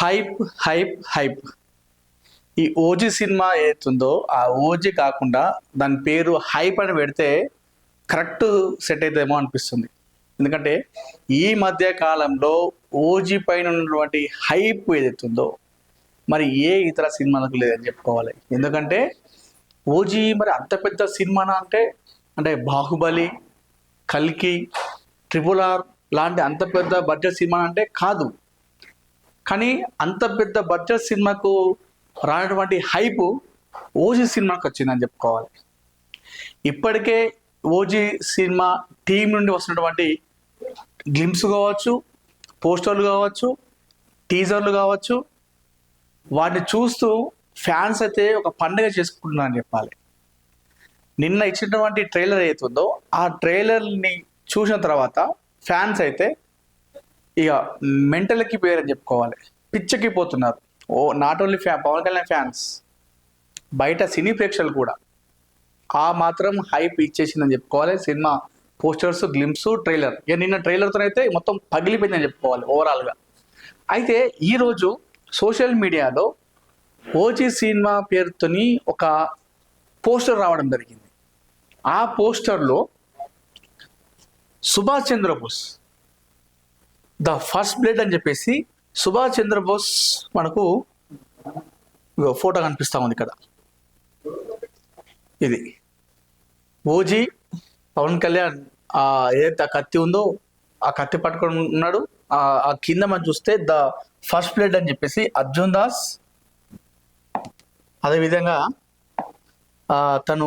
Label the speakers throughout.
Speaker 1: Hype hype hype. ఈ OG cinema ఏతుందో ఆ ఓజీ కాకుండా దాని పేరు హైప్ అని పెడితే కరెక్ట్ సెట్ అవుతుందేమో అనిపిస్తుంది. ఎందుకంటే ఈ మధ్య కాలంలో ఓజీ పైన ఉన్నటువంటి హైప్ ఏదైతుందో మరి ఏ ఇతర సినిమాలకు లేదని చెప్పుకోవాలి. ఎందుకంటే ఓజీ మరి అంత పెద్ద సినిమానా అంటే అంటే బాహుబలి కల్కి ట్రిపుల్ ఆర్ లాంటి అంత పెద్ద బడ్జెట్ సినిమా అంటే కాదు. కానీ అంత పెద్ద బడ్జెట్ సినిమాకు రానటువంటి హైప్ ఓజీ సినిమాకి వచ్చిందని చెప్పుకోవాలి. ఇప్పటికే ఓజీ సినిమా టీం నుండి వస్తున్నటువంటి గ్లిమ్స్ కావచ్చు పోస్టర్లు కావచ్చు టీజర్లు కావచ్చు వాటిని చూస్తూ ఫ్యాన్స్ అయితే ఒక పండుగ చేసుకుంటున్నారని చెప్పాలి. నిన్న ఇచ్చినటువంటి ట్రైలర్ అవుతుందో ఆ ట్రైలర్ని చూసిన తర్వాత ఫ్యాన్స్ అయితే ఇక మెంటల్కి పేరని చెప్పుకోవాలి. పిచ్చకి పోతున్నారు. ఓ నాట్ ఓన్లీ ఫ్యా పవన్ కళ్యాణ్ ఫ్యాన్స్ బయట సినీ ప్రేక్షకులు కూడా. ఆ మాత్రం హైప్ ఇచ్చేసిందని చెప్పుకోవాలి. సినిమా పోస్టర్స్ గ్లిమ్స్ ట్రైలర్ ఇక నిన్న ట్రైలర్తో అయితే మొత్తం పగిలిపోయిందని చెప్పుకోవాలి ఓవరాల్గా అయితే ఈరోజు సోషల్ మీడియాలో ఓజీ సినిమా పేరుతోని ఒక పోస్టర్ రావడం జరిగింది. ఆ పోస్టర్లో Subhash Chandrabose the first blade అని చెప్పేసి సుభాష్ చంద్రబోస్ మనకు ఫోటో కనిపిస్తా ఉంది ఇక్కడ. ఇది. ఓజీ పవన్ కళ్యాణ్ ఆ ఏదైతే ఆ కత్తి ఉందో ఆ కత్తి పట్టుకొని ఉన్నాడు. ఆ కింద మనం చూస్తే ద ఫస్ట్ బ్లేడ్ అని చెప్పేసి అర్జున్ దాస్. అదేవిధంగా తను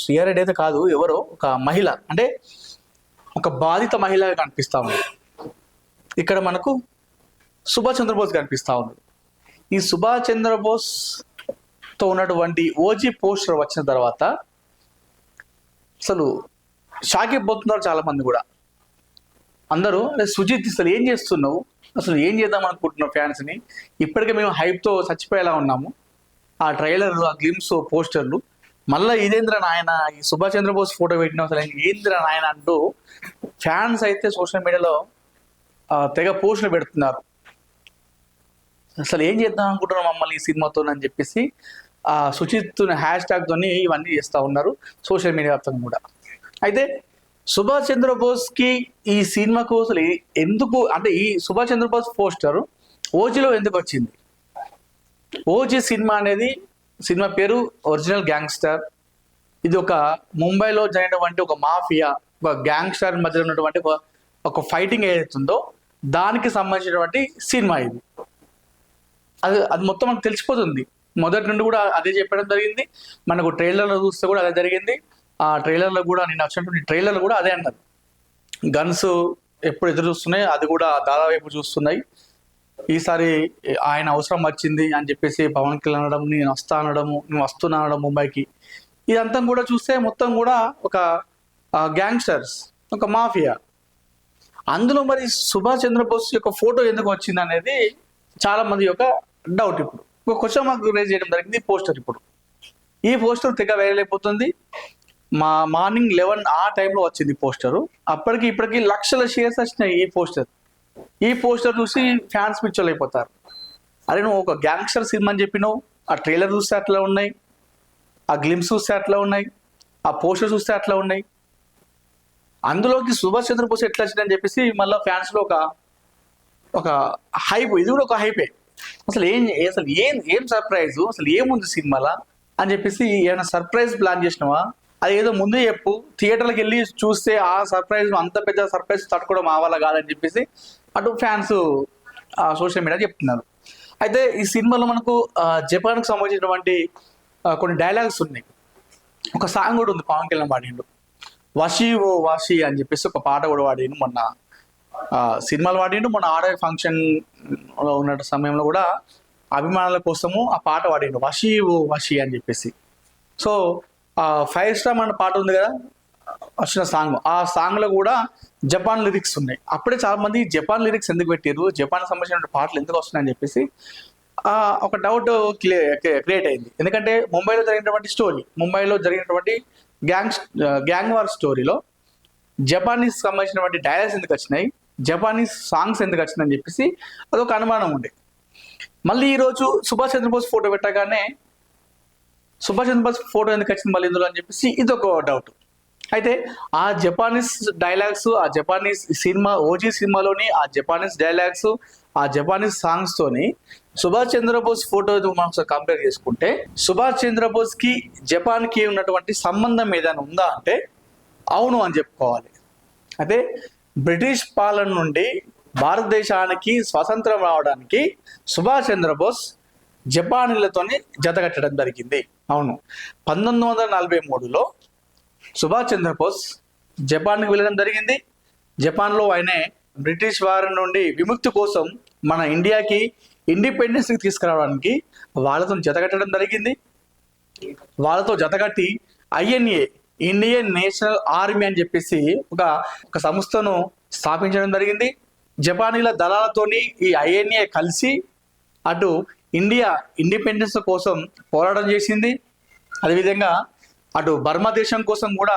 Speaker 1: శ్రీయారెడ్డి అయితే కాదు ఎవరో ఒక మహిళ. అంటే ఒక బాధిత మహిళగా కనిపిస్తా ఉంది. ఇక్కడ మనకు సుభాష్ చంద్రబోస్ కనిపిస్తా ఉంది. ఈ సుభాష్ చంద్రబోస్తో ఉన్నటువంటి ఓజీ పోస్టర్ వచ్చిన తర్వాత అసలు షాక్ అయిపోతున్నారు చాలా మంది కూడా. అందరూ అరే సుజిత్ అసలు ఏం చేస్తున్నావు? అసలు ఏం చేద్దాం అనుకుంటున్నావు ఫ్యాన్స్ని ఇప్పటికే మేము హైప్తో చచ్చిపోయేలా ఉన్నాము. ఆ ట్రైలర్లు ఆ గ్లిమ్స్ పోస్టర్లు మళ్ళీ ఇదేంద్ర నాయన ఈ సుభాష్ చంద్రబోస్ ఫోటో పెట్టిన అసలు ఏంద్ర నాయన అంటూ ఫ్యాన్స్ అయితే సోషల్ మీడియాలో తెగ పోషణ పెడుతున్నారు. అసలు ఏం చేద్దాం అనుకుంటున్నాం మమ్మల్ని ఈ సినిమాతో అని చెప్పేసి ఆ సుచిత్ హ్యాష్ ట్యాగ్తోని ఇవన్నీ చేస్తూ ఉన్నారు సోషల్ మీడియా వ్యాప్తంగా కూడా. అయితే సుభాష్ చంద్రబోస్కి ఈ సినిమాకు అసలు ఎందుకు అంటే ఈ సుభాష్ చంద్రబోస్ పోస్టర్ ఓజీలో ఎందుకు వచ్చింది? ఓజీ సినిమా అనేది సినిమా పేరు ఒరిజినల్ గ్యాంగ్స్టర్. ఇది ఒక ముంబైలో జరిగినటువంటి ఒక మాఫియా ఒక గ్యాంగ్స్టర్ మధ్య ఉన్నటువంటి ఒక ఒక ఫైటింగ్ ఏదైతుందో దానికి సంబంధించినటువంటి సినిమా ఇది. అది అది మొత్తం మనకు తెలిసిపోతుంది. మొదటి నుండి కూడా అదే చెప్పడం జరిగింది. మనకు ట్రైలర్లో చూస్తే కూడా అదే జరిగింది. ఆ ట్రైలర్లో కూడా నేను వచ్చినటువంటి ట్రైలర్లు కూడా అదే అన్నారు గన్స్ ఎప్పుడు ఎదురు చూస్తున్నాయి అది కూడా దాదాపు చూస్తున్నాయి. ఈసారి ఆయన అవసరం వచ్చింది అని చెప్పేసి పవన్ కళ్యాణ్ అనడం నేను వస్తా అనడము నేను వస్తున్నా అనడం ముంబైకి. ఇదంతా కూడా చూస్తే మొత్తం కూడా ఒక గ్యాంగ్స్టర్స్ ఒక మాఫియా. అందులో మరి సుభాష్ చంద్రబోస్ యొక్క ఫోటో ఎందుకు వచ్చింది అనేది చాలా మంది యొక్క డౌట్ ఇప్పుడు. ఒక క్వశ్చన్ మాకు రేజ్ చేయడం జరిగింది పోస్టర్ ఇప్పుడు. ఈ పోస్టర్ తెగ వైరల్ అయిపోతుంది. మా మార్నింగ్ లెవెన్ ఆ టైంలో వచ్చింది పోస్టర్ అప్పటికి ఇప్పటికి లక్షల షేర్స్ వచ్చినాయి ఈ పోస్టర్ ఈ పోస్టర్ చూసి ఫ్యాన్స్ పిక్చర్లు అయిపోతారు అరే నువ్వు ఒక గ్యాంగ్స్టర్ సినిమా అని చెప్పినావు. ఆ ట్రైలర్ చూస్తే అట్లా ఉన్నాయి. ఆ గ్లిమ్స్ చూస్తే అట్లా ఉన్నాయి. ఆ పోస్టర్ చూస్తే అట్లా ఉన్నాయి. అందులోకి సుభాష్ చంద్రబోస్ ఎట్లా వచ్చిందని చెప్పేసి మళ్ళీ ఫ్యాన్స్లో ఒక ఒక హైప్ ఇది కూడా ఒక హైపే అసలు ఏం అసలు ఏం ఏం సర్ప్రైజ్ అసలు ఏముంది సినిమాలా? అని చెప్పేసి ఏమైనా సర్ప్రైజ్ ప్లాన్ చేసినావా? అది ఏదో ముందే చెప్పు. థియేటర్కి వెళ్ళి చూస్తే ఆ సర్ప్రైజ్ అంత పెద్ద సర్ప్రైజ్ తట్టుకోవడం ఆ కాదని చెప్పేసి అటు ఫ్యాన్స్ సోషల్ మీడియా చెప్తున్నారు. అయితే ఈ సినిమాలో మనకు జపాన్కి సంబంధించినటువంటి కొన్ని డైలాగ్స్ ఉన్నాయి. ఒక సాంగ్ కూడా ఉంది పవన్ కళ్యాణ్ పాడిండు వషి ఓ వషి అని చెప్పేసి ఒక పాట కూడా పాడిండు మొన్న. సినిమాలు పాడిండు మొన్న ఆడే ఫంక్షన్లో ఉన్న సమయంలో కూడా అభిమానుల కోసము ఆ పాట పాడిండు వషి ఓ వషి అని చెప్పేసి. సో ఫైవ్ స్టార్ అన్న పాట ఉంది కదా వచ్చిన సాంగ్ ఆ సాంగ్లో కూడా జపాన్ లిరిక్స్ ఉన్నాయి. అప్పుడే చాలా మంది జపాన్ లిరిక్స్ ఎందుకు పెట్టారు జపాన్ సంబంధించిన పాటలు ఎందుకు వస్తున్నాయని చెప్పేసి ఒక డౌట్ క్రియేట్ అయింది. ఎందుకంటే ముంబైలో జరిగినటువంటి స్టోరీ ముంబైలో జరిగినటువంటి గ్యాంగ్ గ్యాంగ్ వార్ స్టోరీలో జపానీస్ సంబంధించినటువంటి డైలాగ్స్ ఎందుకు వచ్చినాయి? జపానీస్ సాంగ్స్ ఎందుకు వచ్చిందని చెప్పేసి అదొక అనుమానం ఉండే. మళ్ళీ ఈరోజు సుభాష్ చంద్రబోస్ ఫోటో పెట్టగానే సుభాష్ చంద్రబోస్ ఫోటో ఎందుకు వచ్చింది మళ్ళీ ఇందులో అని చెప్పేసి ఇది ఒక డౌట్ అయితే ఆ జపానీస్ డైలాగ్స్ ఆ జపానీస్ సినిమా ఓజీ సినిమాలోని ఆ జపానీస్ డైలాగ్స్ ఆ జపానీస్ సాంగ్స్ తోని సుభాష్ చంద్రబోస్ ఫోటో మనం కంపేర్ చేసుకుంటే సుభాష్ చంద్రబోస్కి జపాన్కి ఉన్నటువంటి సంబంధం ఏదైనా ఉందా అంటే అవును అని చెప్పుకోవాలి. అయితే బ్రిటిష్ పాలన నుండి భారతదేశానికి స్వాతంత్రం రావడానికి సుభాష్ చంద్రబోస్ జపానీలతోనే జతకట్టడం జరిగింది. అవును. పంతొమ్మిది వందల నలభై మూడులో సుభాష్ చంద్రబోస్ జపాన్కి వెళ్ళడం జరిగింది. జపాన్లో ఆయనే బ్రిటిష్ వారి నుండి విముక్తి కోసం మన ఇండియాకి ఇండిపెండెన్స్కి తీసుకురావడానికి వాళ్ళతో జతకట్టడం జరిగింది. వాళ్ళతో జతకట్టి ఐఎన్ఏ ఇండియన్ నేషనల్ ఆర్మీ అని చెప్పేసి ఒక ఒక సంస్థను స్థాపించడం జరిగింది. జపానీల దళాలతోని ఈ ఐఎన్ఏ కలిసి అటు ఇండియా ఇండిపెండెన్స్ కోసం పోరాటం చేసింది. అదేవిధంగా అటు బర్మా దేశం కోసం కూడా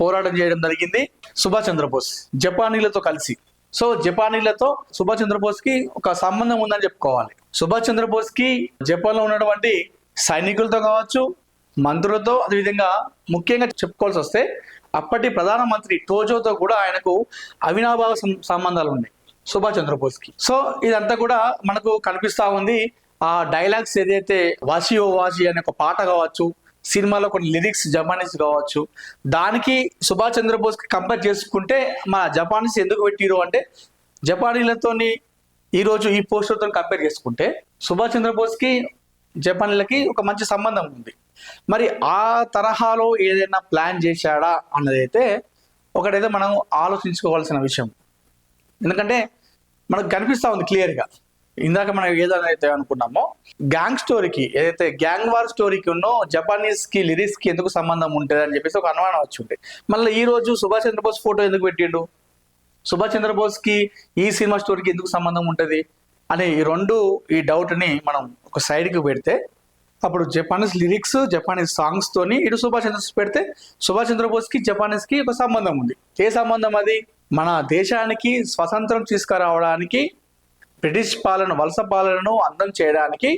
Speaker 1: పోరాటం చేయడం జరిగింది. సుభాష్ చంద్రబోస్ జపానీలతో కలిసి. సో జపానీలతో సుభాష్ చంద్రబోస్కి ఒక సంబంధం ఉందని చెప్పుకోవాలి. సుభాష్ చంద్రబోస్కి జపాన్లో ఉన్నటువంటి సైనికులతో కావచ్చు మంత్రులతో అదేవిధంగా ముఖ్యంగా చెప్పుకోవాల్సి వస్తే అప్పటి ప్రధానమంత్రి టోజోతో కూడా ఆయనకు అవినాభావ సంబంధాలు ఉన్నాయి సుభాష్ చంద్రబోస్కి. సో ఇదంతా కూడా మనకు కనిపిస్తూ ఉంది. ఆ డైలాగ్స్ ఏదైతే వాసి ఓ వాసి అనే ఒక పాట కావచ్చు సినిమాలో కొన్ని లిరిక్స్ జపానీస్ కావచ్చు. దానికి సుభాష్ చంద్రబోస్కి కంపేర్ చేసుకుంటే మా జపానీస్ ఎందుకు పెట్టిరు అంటే జపానీలతోని ఈరోజు ఈ పోస్టర్తో కంపేర్ చేసుకుంటే సుభాష్ చంద్రబోస్కి జపానీలకి ఒక మంచి సంబంధం ఉంది. మరి ఆ తరహాలో ఏదైనా ప్లాన్ చేశాడా అన్నది అయితే ఒకటైతే మనం ఆలోచించుకోవాల్సిన విషయం. ఎందుకంటే మనకు కనిపిస్తా ఉంది క్లియర్గా ఇందాక మనం ఏదైతే అనుకున్నామో గ్యాంగ్ స్టోరీకి ఏదైతే గ్యాంగ్ వార్ స్టోరీకి ఉన్నో జపానీస్కి లిరిక్స్కి ఎందుకు సంబంధం ఉంటుంది అని చెప్పేసి ఒక అనుమానం వచ్చింది. మళ్ళీ ఈ రోజు సుభాష్ చంద్రబోస్ ఫోటో ఎందుకు పెట్టిండు? సుభాష్ చంద్రబోస్కి ఈ సినిమా స్టోరీకి ఎందుకు సంబంధం ఉంటుంది? అనే ఈ రెండు ఈ డౌట్ని మనం ఒక సైడ్కి పెడితే అప్పుడు జపానీస్ లిరిక్స్ జపానీస్ సాంగ్స్ తోని ఇటు సుభాష్ చంద్రబోస్ పెడితే సుభాష్ చంద్రబోస్కి జపానీస్కి ఒక సంబంధం ఉంది. ఏ సంబంధం అది? మన దేశానికి స్వతంత్రం తీసుకురావడానికి బ్రిటిష్ పాలన వలస పాలనను అందం చేయడానికి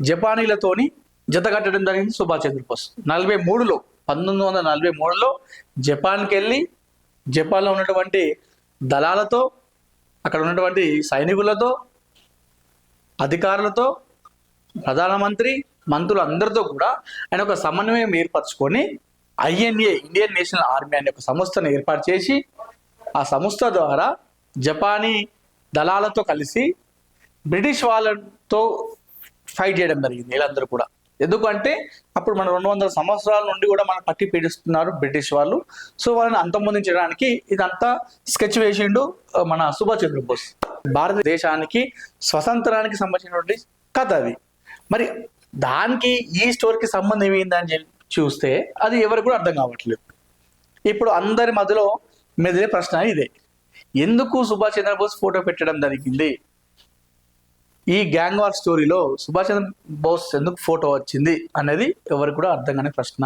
Speaker 1: జపానీలతోని జతగట్టడం జరిగింది సుభాష్ చంద్రబోస్. నలభై మూడులో పంతొమ్మిది వందల నలభై మూడులో జపాన్కి వెళ్ళి జపాన్లో ఉన్నటువంటి దళాలతో అక్కడ ఉన్నటువంటి సైనికులతో అధికారులతో ప్రధానమంత్రి మంత్రులు అందరితో కూడా ఆయన ఒక సమన్వయం ఏర్పరచుకొని ఐఎన్ఏ ఇండియన్ నేషనల్ ఆర్మీ అనే ఒక సంస్థను ఏర్పాటు చేసి ఆ సంస్థ ద్వారా జపానీ దళాలతో కలిసి బ్రిటిష్ వాళ్ళతో ఫైట్ చేయడం జరిగింది వీళ్ళందరూ కూడా. ఎందుకంటే అప్పుడు మన రెండు వందల సంవత్సరాల నుండి కూడా మనం పట్టి పీడిస్తున్నారు బ్రిటిష్ వాళ్ళు. సో వాళ్ళని అంతమొందించడానికి ఇదంతా స్కెచ్ వేసిండు మన సుభాష్ చంద్రబోస్. భారతదేశానికి స్వతంత్రానికి సంబంధించినటువంటి కథ అది. మరి దానికి ఈ స్టోరీకి సంబంధం ఏందని చెప్పి చూస్తే అది ఎవరికి కూడా అర్థం కావట్లేదు. ఇప్పుడు అందరి మధ్యలో మెదిలే ప్రశ్న ఇదే. ఎందుకు సుభాష్ చంద్రబోస్ ఫోటో పెట్టడం జరిగింది ఈ గ్యాంగ్ వార్ స్టోరీలో సుభాష్ చంద్ర బోస్ ఎందుకు ఫోటో వచ్చింది అనేది ఎవరికి కూడా అర్థం కాని ప్రశ్న.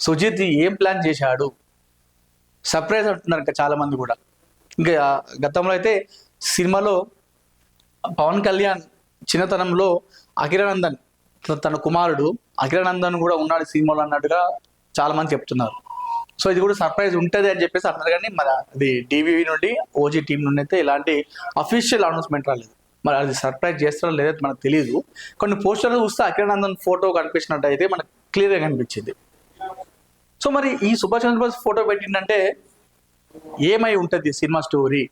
Speaker 1: సుజిత్ ఏం ప్లాన్ చేశాడు? సర్ప్రైజ్ అంటున్నారు ఇంకా చాలా మంది కూడా. ఇంకా గతంలో అయితే సినిమాలో పవన్ కళ్యాణ్ చిన్నతనంలో అఖిరానందన్ తన కుమారుడు అఖిరానందన్ కూడా ఉన్నాడు సినిమాలో అన్నట్టుగా చాలా మంది చెప్తున్నారు. సో ఇది కూడా సర్ప్రైజ్ ఉంటుంది అని చెప్పేసి అన్నారు కానీ మరి అది టీవీవీ నుండి ఓజీ టీం నుండి అయితే ఇలాంటి అఫీషియల్ అనౌన్స్మెంట్ రాలేదు. మరి అది సర్ప్రైజ్ చేస్తారో లేదో మనకు తెలియదు కొన్ని పోస్టర్లు చూస్తే అఖిరానందన్ ఫోటో కనిపించినట్టు అయితే మనకు క్లియర్గా కనిపించింది. సో మరి ఈ సుభాష్ చంద్రబోస్ ఫోటో పెట్టిందంటే ఏమై ఉంటుంది సినిమా స్టోరీ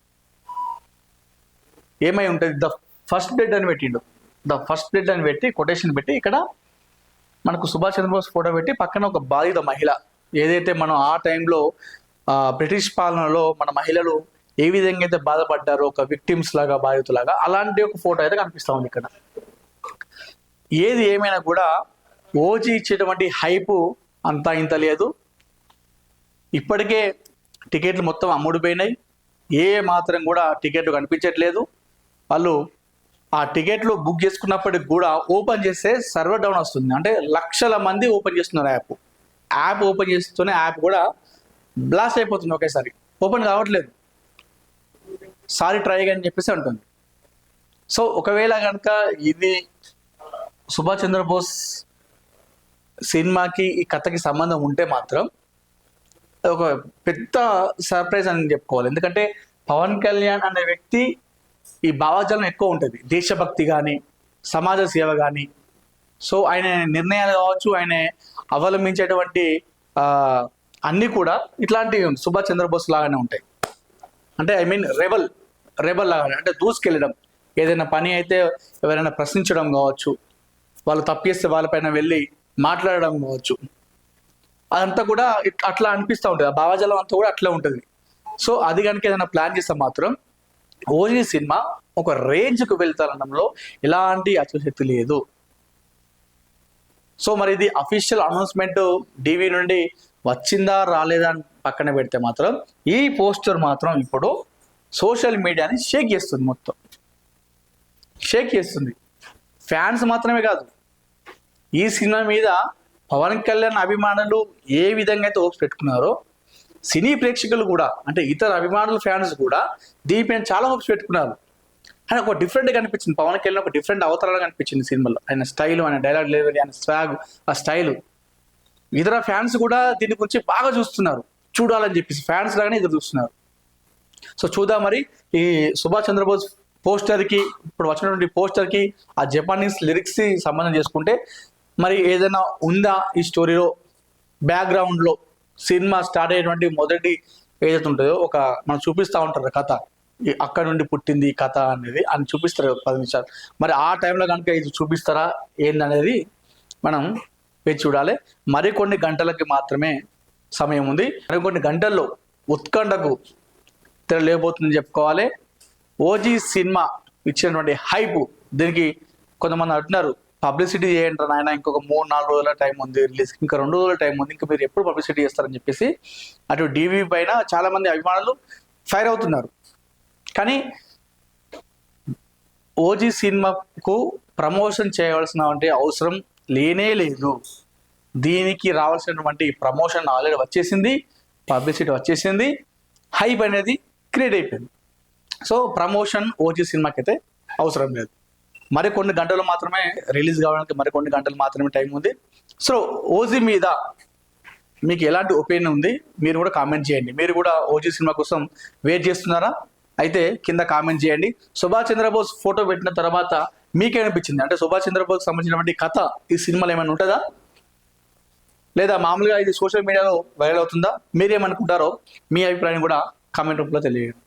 Speaker 1: ఏమై ఉంటుంది? ద ఫస్ట్ బ్లడ్ అని పెట్టిండు. ద ఫస్ట్ బ్లడ్ అని పెట్టి కొటేషన్ పెట్టి ఇక్కడ మనకు సుభాష్ చంద్రబోస్ ఫోటో పెట్టి పక్కన ఒక బాధిత మహిళ ఏదైతే మనం ఆ టైంలో బ్రిటిష్ పాలనలో మన మహిళలు ఏ విధంగా అయితే బాధపడ్డారో ఒక విక్టిమ్స్ లాగా బాధితులాగా అలాంటి ఒక ఫోటో అయితే కనిపిస్తూ ఉంది ఇక్కడ. ఏది ఏమైనా కూడా ఓజీ ఇచ్చేటువంటి హైపు అంతా ఇంత లేదు. ఇప్పటికే టికెట్లు మొత్తం అమ్ముడుపోయినాయి. ఏ మాత్రం కూడా టికెట్లు కనిపించట్లేదు. వాళ్ళు ఆ టికెట్లు బుక్ చేసుకున్నప్పటికి కూడా ఓపెన్ చేస్తే సర్వర్ డౌన్ వస్తుంది. అంటే లక్షల మంది ఓపెన్ చేస్తున్నారు యాప్. యాప్ ఓపెన్ చేస్తూనే యాప్ కూడా బ్లాస్ట్ అయిపోతుంది ఒకేసారి. ఓపెన్ కావట్లేదు. సారీ ట్రై అని చెప్పేసి అంటుంది. సో ఒకవేళ కనుక ఇది సుభాష్ చంద్రబోస్ సినిమాకి ఈ కథకి సంబంధం ఉంటే మాత్రం ఒక పెద్ద సర్ప్రైజ్ అని చెప్పుకోవాలి. ఎందుకంటే పవన్ కళ్యాణ్ అనే వ్యక్తి ఈ భావజాలం ఎక్కువ ఉంటుంది. దేశభక్తి కానీ సమాజ సేవ కానీ సో ఆయన నిర్ణయాలు కావచ్చు ఆయన అవలంబించేటువంటి ఆ, అన్నీ కూడా ఇట్లాంటి సుభాష్ చంద్రబోస్ లాగానే ఉంటాయి. అంటే ఐ మీన్ రెబల్ రెబల్ లాగానే అంటే దూసుకెళ్ళడం. ఏదైనా పని అయితే ఎవరైనా ప్రశ్నించడం కావచ్చు వాళ్ళు తప్పేస్తే వాళ్ళపైన వెళ్ళి మాట్లాడడం కావచ్చు. అదంతా కూడా అట్లా అనిపిస్తూ ఉంటుంది. ఆ భావజాలం అంతా కూడా అట్లా ఉంటుంది. సో అది కనుక ఏదైనా ప్లాన్ చేస్తే మాత్రం ఓజీ సినిమా ఒక రేంజ్కు వెళ్తారనడంలో ఎలాంటి అతిశక్తి లేదు. సో మరి ఇది అఫీషియల్ అనౌన్స్మెంట్ డీవీ నుండి వచ్చిందా రాలేదా అని పక్కన పెడితే మాత్రం ఈ పోస్టర్ మాత్రం ఇప్పుడు సోషల్ మీడియాని షేక్ చేస్తుంది మొత్తం. షేక్ చేస్తుంది. ఫ్యాన్స్ మాత్రమే కాదు. ఈ సినిమా మీద పవన్ కళ్యాణ్ అభిమానులు ఏ విధంగా అయితే హోప్స్ పెట్టుకున్నారో సినీ ప్రేక్షకులు కూడా అంటే ఇతర అభిమానుల ఫ్యాన్స్ కూడా దీనిపైన చాలా హోప్స్ పెట్టుకున్నారు. ఆయన ఒక డిఫరెంట్ కనిపించింది. పవన్ కళ్యాణ్ ఒక డిఫరెంట్ అవతారాలు కనిపించింది సినిమాలో. ఆయన స్టైల్ ఆయన డైలాగ్ డెలివరీ ఆయన స్వాగ్ ఆ స్టైల్ ఇతర ఫ్యాన్స్ కూడా దీని గురించి బాగా చూస్తున్నారు. చూడాలని చెప్పేసి ఫ్యాన్స్ లాగానే ఎదురు చూస్తున్నారు. సో చూద్దాం మరి ఈ సుభాష్ చంద్రబోస్ పోస్టర్కి ఇప్పుడు వచ్చినటువంటి పోస్టర్కి ఆ జపానీస్ లిరిక్స్ సంబంధం చేసుకుంటే మరి ఏదైనా ఉందా ఈ స్టోరీలో బ్యాక్గ్రౌండ్లో సినిమా స్టార్ట్ అయ్యేటువంటి మొదటి ఏదైతే ఉంటుందో ఒక మనం చూపిస్తూ ఉంటారు కథ. అక్కడ నుండి పుట్టింది ఈ కథ అనేది అని చూపిస్తారు పది నిమిషాలు. మరి ఆ టైంలో కనుక ఇది చూపిస్తారా ఏందనేది మనం వేచి చూడాలి. మరికొన్ని గంటలకి మాత్రమే సమయం ఉంది. మరికొన్ని గంటల్లో ఉత్కంఠకు తెలియబోతుందని చెప్పుకోవాలి. ఓజీ సినిమా ఇచ్చినటువంటి హైప్ దీనికి కొంతమంది అంటున్నారు పబ్లిసిటీ చేయండి నాయన ఇంకొక మూడు నాలుగు రోజుల టైం ఉంది రిలీజ్ ఇంకా రెండు రోజుల టైం ఉంది ఇంకా మీరు ఎప్పుడు పబ్లిసిటీ చేస్తారని చెప్పేసి అటు డీవీ పైన చాలామంది అభిమానులు ఫైర్ అవుతున్నారు. కానీ ఓజీ సినిమాకు ప్రమోషన్ చేయవలసిన అవసరం లేనే లేదు. దీనికి రావాల్సినటువంటి ప్రమోషన్ ఆల్రెడీ వచ్చేసింది పబ్లిసిటీ వచ్చేసింది హైప్ అనేది క్రియేట్ అయిపోయింది. సో ప్రమోషన్ ఓజీ సినిమాకి అయితే అవసరం లేదు. మరి కొన్ని గంటలు మాత్రమే రిలీజ్ కావడానికి మరి కొన్ని గంటలు మాత్రమే టైం ఉంది. సో ఓజీ మీద మీకు ఎలాంటి ఒపీనియన్ ఉంది? మీరు కూడా కామెంట్ చేయండి. మీరు కూడా ఓజీ సినిమా కోసం వెయిట్ చేస్తున్నారా? అయితే కింద కామెంట్ చేయండి. సుభాష్ చంద్రబోస్ ఫోటో పెట్టిన తర్వాత మీకేమనిపించింది? అంటే సుభాష్ చంద్రబోస్ సంబంధించినటువంటి కథ ఈ సినిమాలో ఏమైనా ఉంటుందా? లేదా మామూలుగా ఇది సోషల్ మీడియాలో వైరల్ అవుతుందా? మీరేమనుకుంటారో మీ అభిప్రాయం కూడా కామెంట్ రూపంలో తెలియజేయండి.